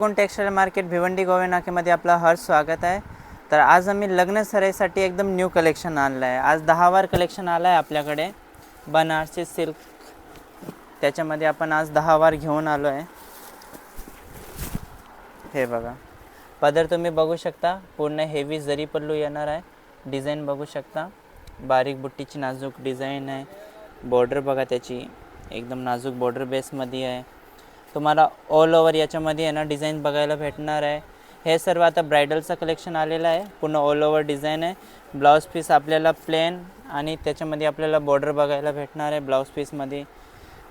कोण textile market Bhiwandi Gove नाकेमध्ये आपलं हर स्वागत आहे. तर आज आम्ही लग्न सराईसाठी एकदम न्यू कलेक्शन आणलं आहे आज दहा वार कलेक्शन आलं आहे आपल्याकडे. बनारसी सिल्क त्याच्यामध्ये आपण आज दहा वार घेऊन आलो आहे हे बघा. पदर तुम्ही बघू शकता. पूर्ण हेवी जरी पल्लू येणार आहे. डिझाईन बघू शकता. बारीक बुट्टीची नाजूक डिझाईन आहे. बॉर्डर बघा त्याची. एकदम नाजूक बॉर्डर बेसमध्ये आहे. तुम्हाला ऑल ओव्हर याच्यामध्ये आहे ना डिझाईन बघायला भेटणार आहे. हे सर्व आता ब्रायडलचं कलेक्शन आलेलं आहे. पूर्ण ऑल ओव्हर डिझाईन आहे. ब्लाऊज पीस आपल्याला प्लेन आणि त्याच्यामध्ये आपल्याला बॉर्डर बघायला भेटणार आहे ब्लाऊज पीसमध्ये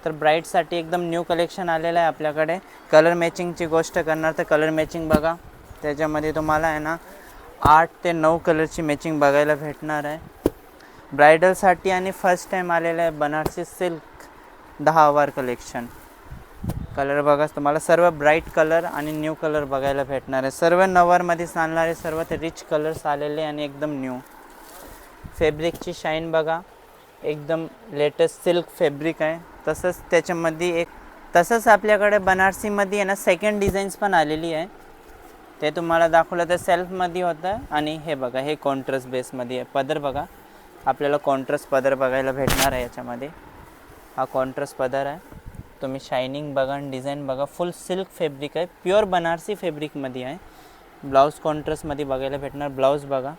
तर ब्राईटसाठी एकदम न्यू कलेक्शन आलेलं आहे आपल्याकडे. कलर मॅचिंगची गोष्ट करणार तर कलर मॅचिंग बघा. त्याच्यामध्ये तुम्हाला आहे ना आठ ते नऊ कलरची मॅचिंग बघायला भेटणार आहे. ब्रायडलसाठी आणि फर्स्ट टाईम आलेलं आहे बनारसी सिल्क दहा आवर कलेक्शन कलर बघाच तुम्हाला सर्व ब्राईट कलर आणि न्यू कलर बघायला भेटणार आहे. सर्व नवरमध्ये चालणारे सर्वात रिच कलर्स आलेले आणि एकदम न्यू फॅब्रिकची शाईन बघा. एकदम लेटेस्ट सिल्क फॅब्रिक आहे. तसंच त्याच्यामध्ये एक तसंच आपल्याकडे बनारसीमध्ये आहे ना सेकंड डिझाईन्स पण आलेली आहे. ते तुम्हाला दाखवलं तर सेल्फमध्ये होतं आणि हे बघा हे कॉन्ट्रास्ट बेसमध्ये आहे. पदर बघा. आपल्याला कॉन्ट्रास्ट पदर बघायला भेटणार आहे याच्यामध्ये. हा कॉन्ट्रास्ट पदर आहे. तुम्ही शायनिंग बघा आणि डिझाईन बघा. फुल सिल्क फॅब्रिक आहे. प्युअर बनारसी फॅब्रिकमध्ये आहे. ब्लाऊज कॉन्ट्रास्टमध्ये बघायला भेटणार. ब्लाऊज बघा.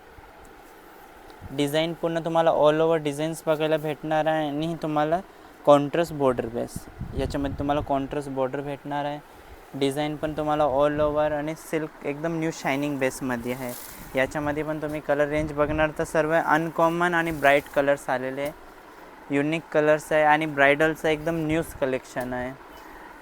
डिझाईन पूर्ण तुम्हाला ऑल ओव्हर डिझाईन्स बघायला भेटणार आहे आणि तुम्हाला कॉन्ट्रास्ट बॉर्डर बेस याच्यामध्ये तुम्हाला कॉन्ट्रास्ट बॉर्डर भेटणार आहे. डिझाईन पण तुम्हाला ऑल ओव्हर आणि सिल्क एकदम न्यू शायनिंग बेसमध्ये आहे. याच्यामध्ये पण तुम्ही कलर रेंज बघणार तर सर्व अनकॉमन आणि ब्राईट कलर्स आलेले आहे. युनिक कलर्स आहे आणि ब्रायडलचं एकदम न्यूज कलेक्शन आहे.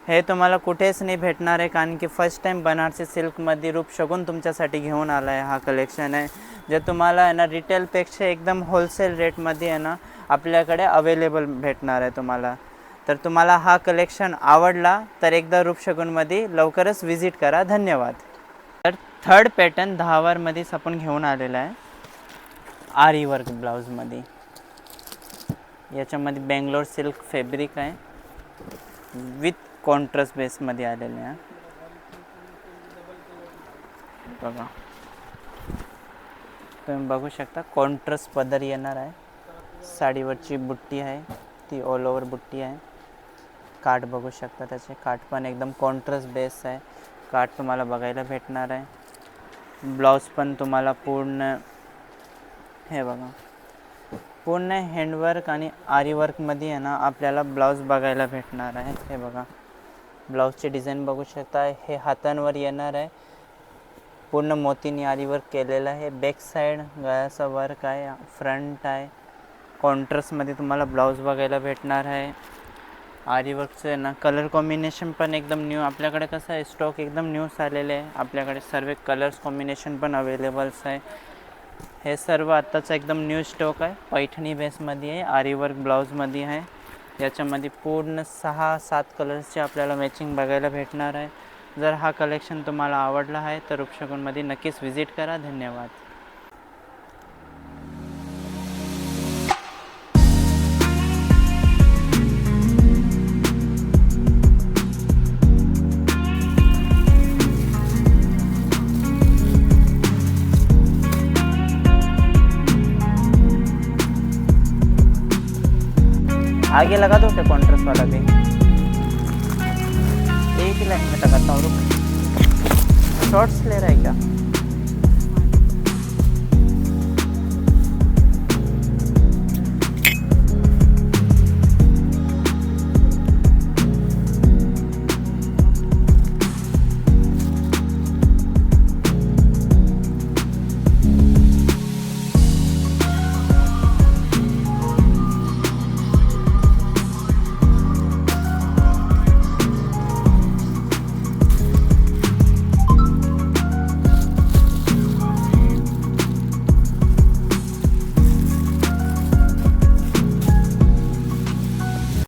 हे तुम्हाला कुठेच नाही भेटणार आहे कारण की फर्स्ट टाईम बनारसी सिल्कमध्ये रूप शगून तुमच्यासाठी घेऊन आला आहे हा कलेक्शन आहे. जे तुम्हाला आहे ना रिटेलपेक्षा एकदम होलसेल रेटमध्ये आहे ना आपल्याकडे अवेलेबल भेटणार आहे तुम्हाला. तर तुम्हाला हा कलेक्शन आवडला तर एकदा रूपशगुनमध्ये लवकरच व्हिजिट करा. धन्यवाद. तर थर्ड पॅटर्न दहावारमध्येच आपण घेऊन आलेला आहे. आरी वर्क ब्लाऊजमध्ये याच्यामध्ये बेंगलोर सिल्क फॅब्रिक आहे. विथ कॉन्ट्रास्ट बेसमध्ये आलेले आहे. बघा. तुम्ही बघू शकता कॉन्ट्रास्ट पदर येणार आहे. साडीवरची बुट्टी आहे ती ऑल ओव्हर बुट्टी आहे. काठ बघू शकता त्याचे. काठ पण एकदम कॉन्ट्रास्ट बेस आहे. काठ तुम्हाला बघायला भेटणार आहे. ब्लाऊज पण तुम्हाला पूर्ण हे बघा. पूर्ण हँडवर्क आणि आरीवर्कमध्ये आहे ना आपल्याला ब्लाऊज बघायला भेटणार आहे. हे बघा. ब्लाऊजचे डिझाईन बघू शकता. हे हातांवर येणार आहे. पूर्ण मोतीने आरीवर्क केलेलं आहे. बॅक साईड गळ्याचा वर्क आहे. फ्रंट आहे. कॉन्ट्रास्टमध्ये तुम्हाला ब्लाऊज बघायला भेटणार आहे. आरीवर्कचं आहे ना कलर कॉम्बिनेशन पण एकदम न्यू आपल्याकडे कसं आहे स्टॉक एकदम न्यूस आलेले आहे. आपल्याकडे सर्व कलर्स कॉम्बिनेशन पण अवेलेबल्स आहे. हे सर्व आत्ताचं एकदम न्यू स्टॉक आहे. पैठणी बेसमध्ये आहे आरीवर्क ब्लाऊजमध्ये आहे. याच्यामध्ये पूर्ण सहा सात कलर्सचे आपल्याला मॅचिंग बघायला भेटणार आहे. जर हा कलेक्शन तुम्हाला आवडला आहे तर रूपशगुनमध्ये नक्कीच व्हिजिट करा. धन्यवाद. आगे लगा दो क्या कॉन्ट्रास्ट वाला भी। एक लाइन में लगाता हूँ रुक। शॉर्ट्स ले रहा है क्या?